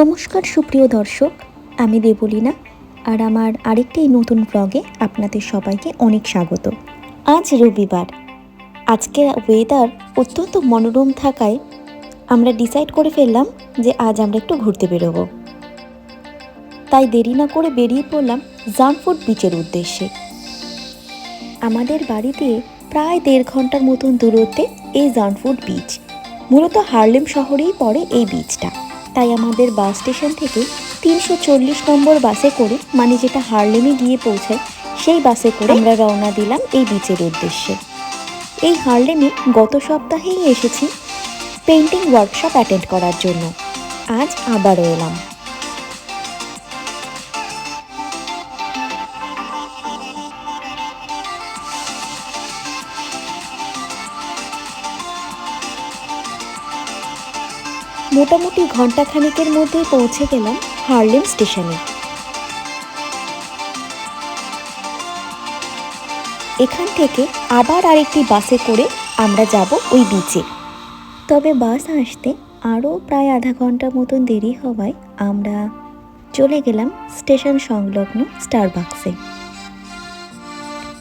নমস্কার সুপ্রিয় দর্শক, আমি দেবলীনা আর আমার আরেকটি নতুন ব্লগে আপনাদের সবাইকে অনেক স্বাগত। আজ রবিবার। আজকে ওয়েদার অত্যন্ত মনোরম থাকায় আমরা ডিসাইড করে ফেললাম যে আজ আমরা একটু ঘুরতে বেরোবো। তাই দেরি না করে বেরিয়ে পড়লাম জানফুড বিচের উদ্দেশ্যে। আমাদের বাড়িতে প্রায় দেড় ঘণ্টার মতন দূরত্বে এই জানফুড বিচ মূলত হার্লেম শহরেই পড়ে এই বিচটা তাই আমাদের বাস স্টেশন থেকে তিনশো চল্লিশ নম্বর বাসে করে মানে যেটা হার্লেমে গিয়ে পৌঁছায়, সেই বাসে করে আমরা রওনা দিলাম এই বিচের উদ্দেশ্যে। এই হার্লেমে গত সপ্তাহেই এসেছি পেন্টিং ওয়ার্কশপ অ্যাটেন্ড করার জন্য। আজ আবারও এলাম। মোটামুটি ঘন্টাখানেকের মধ্যে পৌঁছে গেলাম হার্লেম স্টেশনে। এখান থেকে আবার আরেকটি বাসে করে আমরা যাব ওই বিচে তবে বাস আসতে আরও প্রায় আধা ঘণ্টা মতন দেরি হওয়ায় আমরা চলে গেলাম স্টেশন সংলগ্ন স্টারবাক্সে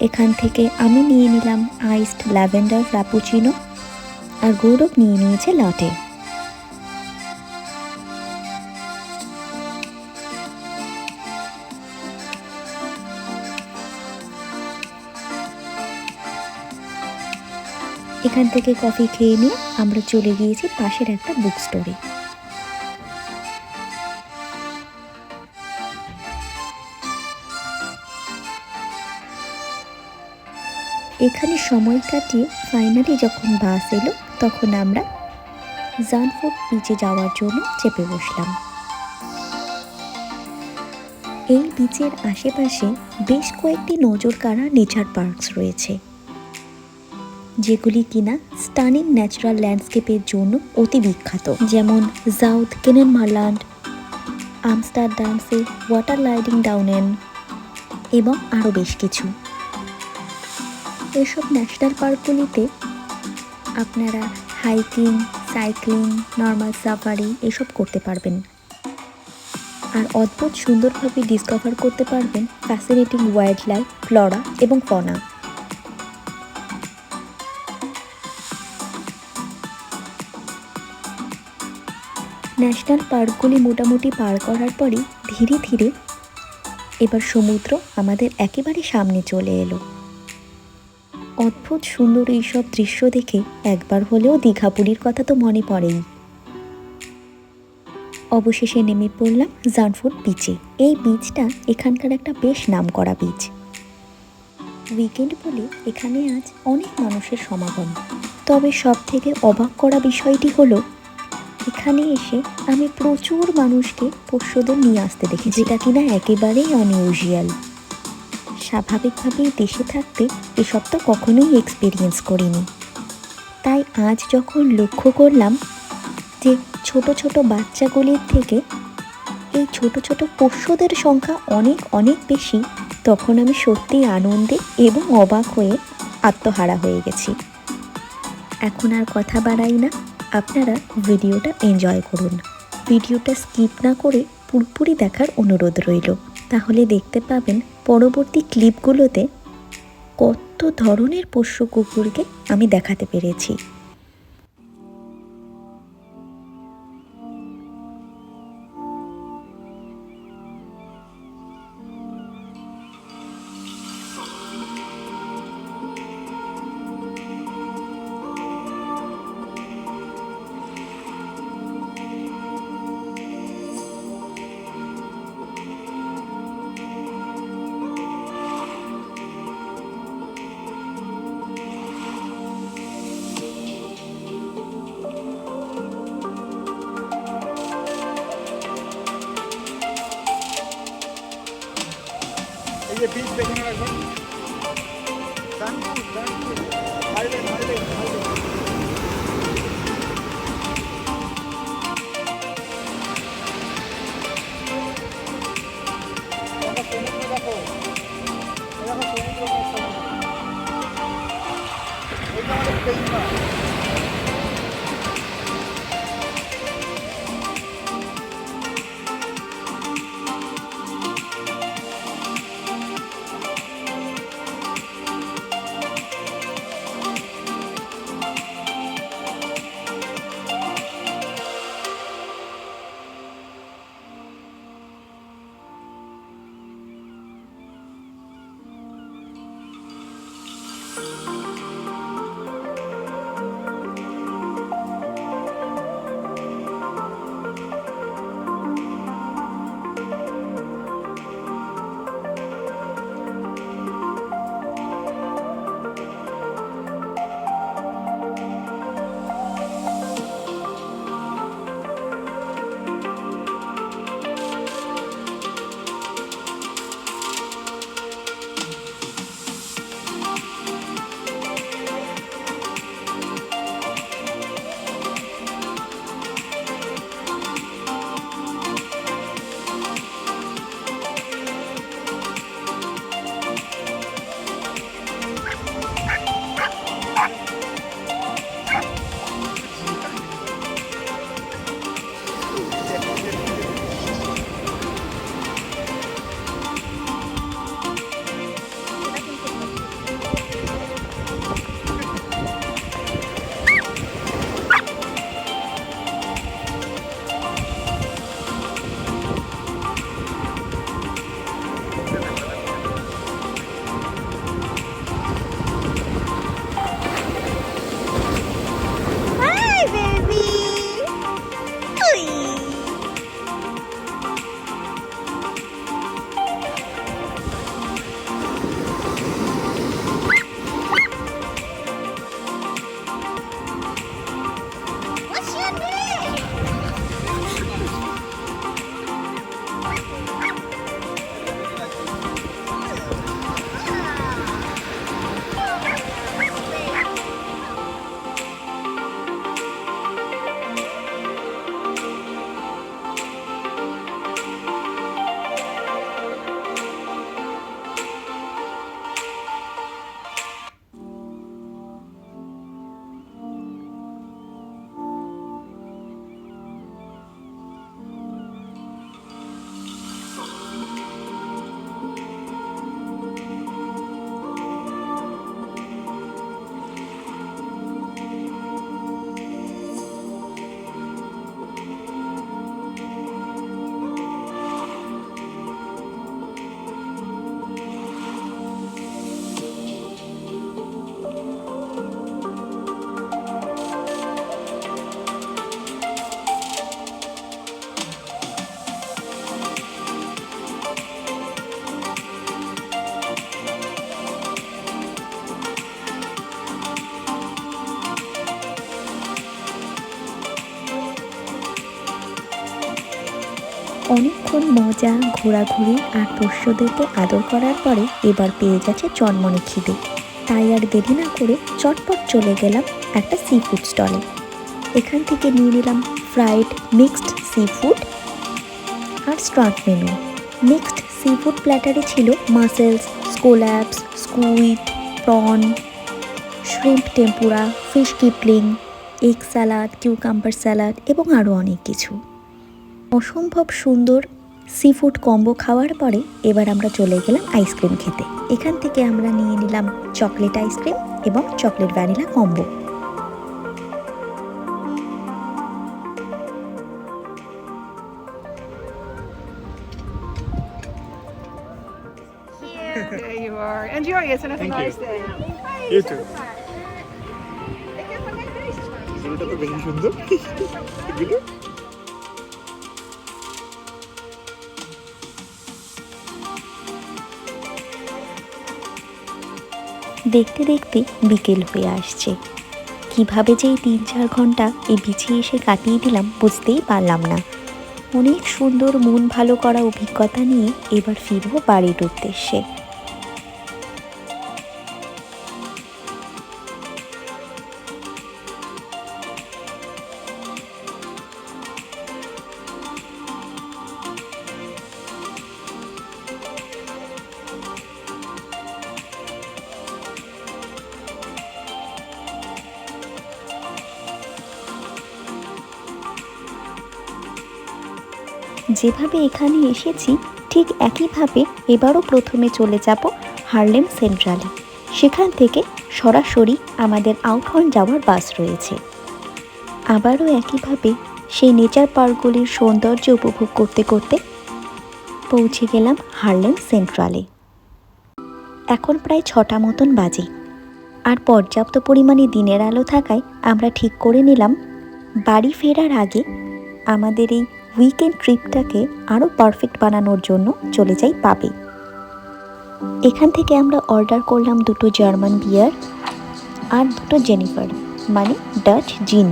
এখান থেকে আমি নিয়ে নিলাম আইসড ল্যাভেন্ডার ফ্রাপুচিনো আর গৌরব নিয়ে নিয়েছে লাটে এখান থেকে কফি খেয়ে নিয়ে আমরা চলে গিয়েছি পাশের একটা বুক স্টোরে এখানে সময় কাটিয়ে ফাইনালি যখন বাস এলো, তখন আমরা জানফুট বিচে যাওয়ার জন্য চেপে বসলাম। এই বিচের আশেপাশে বেশ কয়েকটি নজর কাড়া নেচার পার্কস রয়েছে। যেগুলি কিনা স্টানিং ন্যাচারাল ল্যান্ডস্কেপের জন্য অতি বিখ্যাত। যেমন জাউথ কেনেন মারল্যান্ড আমস্টারডামসে ওয়াটার লাইডিং ডাউনেন এবং আরও বেশ কিছু। এসব ন্যাশনাল পার্কগুলিতে আপনারা হাইকিং সাইক্লিং নর্মাল সাফারি এসব করতে পারবেন। আর অদ্ভুত সুন্দরভাবে ডিসকভার করতে পারবেন ফ্যাসিনেটিং ওয়াইল্ড লাইফ ফ্লরা এবং ফনা ন্যাশনাল পার্কগুলি মোটামুটি পার করার পরই ধীরে ধীরে এবার সমুদ্র আমাদের একেবারে সামনে চলে এলো। অদ্ভুত সুন্দর এইসব দৃশ্য দেখে একবার হলেও দীঘাপুরীর কথা তো মনে পড়েই। অবশেষে নেমে পড়লাম জানফুট বিচে এই বিচটা এখানকার একটা বেশ নামকরা বিচ উইকেন্ড বলে এখানে আজ অনেক মানুষের সমাগম। তবে সব থেকে অবাক করা বিষয়টি হলো এখানে এসে আমি প্রচুর মানুষকে পোষ্যদের নিয়ে আসতে দেখি যেটা কিনা একেবারেই অনইউজুয়াল স্বাভাবিকভাবেই দেশে থাকতে এসব তো কখনোই এক্সপিরিয়েন্স করিনি। তাই আজ যখন লক্ষ্য করলাম যে ছোট ছোট বাচ্চাগুলির থেকে এই ছোট ছোট পোষ্যদের সংখ্যা অনেক অনেক বেশি, তখন আমি সত্যিই আনন্দে এবং অবাক হয়ে আত্মহারা হয়ে গেছি। এখন আর কথা বাড়াই না। আপনারা ভিডিওটা এনজয় করুন। ভিডিওটা স্কিপ না করে পুরোপুরি দেখার অনুরোধ রইল। তাহলে দেখতে পাবেন পরবর্তী ক্লিপগুলোতে কত ধরনের পোষ্য কুকুরকে আমি দেখাতে পেরেছি। অনেকক্ষণ মজা, ঘোরাঘুরি আর পোষ্যদেরকে আদর করার পরে এবার পেয়ে যাচ্ছে চনমনে খিদে। তাই আর দেরি না করে চটপট চলে গেলাম একটা সি ফুড স্টলে এখান থেকে নিয়ে নিলাম ফ্রাইড মিক্সড সি ফুড আর starter menu mixed seafood প্ল্যাটারে ছিল mussels scallops squid prawn shrimp tempura fish kipling egg salad cucumber salad এবং আরও অনেক কিছু। অসম্ভব সুন্দর সি ফুড কম্বো খাওয়ার পরে এবার আমরা চলে গেলাম আইসক্রিম খেতে এখান থেকে আমরা নিয়ে নিলাম চকলেট আইসক্রিম এবং chocolate vanilla combo There you are. Enjoy. It's an Thank nice you. day. You too. তো বেশি সুন্দর দেখতে দেখতে বিকেল হয়ে আসছে। কীভাবে যে এই তিন চার ঘণ্টা এই বিছে এসে কাটিয়ে দিলাম বুঝতেই পারলাম না। অনেক সুন্দর মন ভালো করা অভিজ্ঞতা নিয়ে এবার ফিরবো বাড়ির উদ্দেশ্যে। যেভাবে এখানে এসেছি, ঠিক একইভাবে এবারও প্রথমে চলে যাব হার্লেম সেন্ট্রালে। সেখান থেকে সরাসরি আমাদের আউটহর্ন যাওয়ার বাস রয়েছে। আবারও একইভাবে সেই নেচার পার্কগুলির সৌন্দর্য উপভোগ করতে করতে পৌঁছে গেলাম হার্লেম সেন্ট্রালে। এখন প্রায় ছটা মতন বাজে। আর পর্যাপ্ত পরিমাণে দিনের আলো থাকায় আমরা ঠিক করে নিলাম, বাড়ি ফেরার আগে আমাদের এই উইকেন্ড ট্রিপটাকে আরও পারফেক্ট বানানোর জন্য চলে যাই পাবে। এখান থেকে আমরা অর্ডার করলাম দুটো জার্মান বিয়ার আর দুটো জেনিফার মানে ডাচ জিন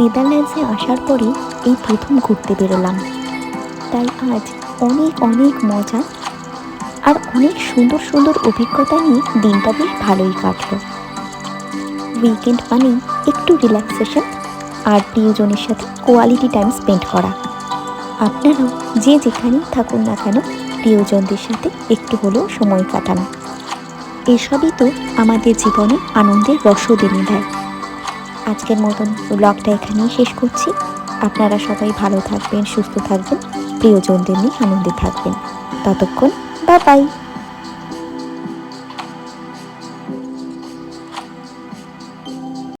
নেদারল্যান্ডসে আসার পরেই এই প্রথম ঘুরতে বেরোলাম। তাই আজ অনেক অনেক মজা আর অনেক সুন্দর সুন্দর অভিজ্ঞতা নিয়ে দিনটা বেশ ভালোই কাটলো। উইকেন্ড মানেই একটু রিল্যাক্সেশন আর প্রিয়জনের সাথে কোয়ালিটি টাইম স্পেন্ড করা। আপনারাও যে যেখানেই থাকুন না কেন প্রিয়জনদের সাথে একটু হলেও সময় কাটান। এসবই তো আমাদের জীবনে আনন্দের রসদ এনে দেয় আজকের মতন ব্লগটা এখানেই শেষ করছি। আপনারা সবাই ভালো থাকবেন, সুস্থ থাকবেন, প্রিয়জনদের নিয়ে আনন্দে থাকবেন। ততক্ষণ বা বাই